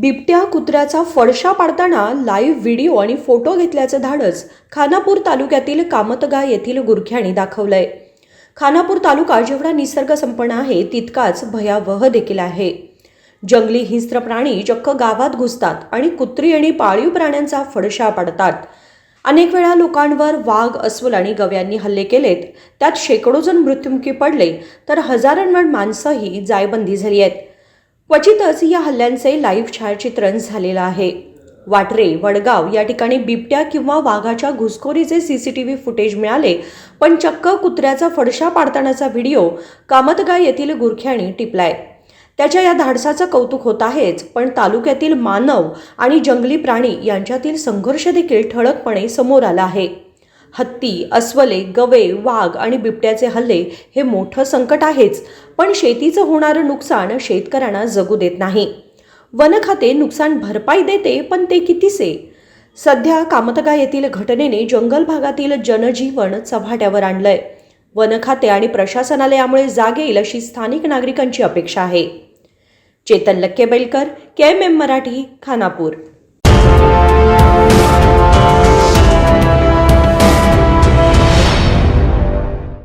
बिबट्या कुत्र्याचा फडशा पाडताना लाईव्ह व्हिडिओ आणि फोटो घेतल्याचं धाडस खानापूर तालुक्यातील कामतगा येथील गुरख्याने दाखवलंय. खानापूर तालुका जेवढा निसर्ग संपन्न आहे तितकाच भयावह देखील आहे. जंगली हिंस्त्र प्राणी चक्क गावात घुसतात आणि कुत्री आणि पाळीव प्राण्यांचा फडशा पाडतात. अनेक वेळा लोकांवर वाघ अस्वल आणि गव्यांनी हल्ले केलेत. त्यात शेकडो जण मृत्युमुखी पडले तर हजारांवर माणसंही जायबंदी झाली आहेत. क्वचितच या हल्ल्यांचे लाईव्ह छायाचित्रण झालेलं आहे. वाटरे वडगाव या ठिकाणी बिबट्या किंवा वाघाच्या घुसखोरीचे सीसीटीव्ही फुटेज मिळाले पण चक्क कुत्र्याचा फडशा पाडतानाचा व्हिडिओ कामतगा येथील गुरख्याने टिपलाय. त्याच्या या धाडसाचं कौतुक होत आहेच पण तालुक्यातील मानव आणि जंगली प्राणी यांच्यातील संघर्ष देखील ठळकपणे समोर आला आहे. हत्ती अस्वले गवे वाघ आणि बिबट्याचे हल्ले हे मोठं संकट आहेच. पण शेतीचं होणारं नुकसान शेतकऱ्यांना जगू देत नाही. वन खाते नुकसान भरपाई देते पण ते कितीसे? सध्या कामतगा येथील घटनेने जंगल भागातील जनजीवन चव्हाट्यावर आणलंय. वन खाते आणि प्रशासनाला यामुळे जाग येईल अशी स्थानिक नागरिकांची अपेक्षा आहे. Chetan Lakkebelkar K M M Marathi Khanapur.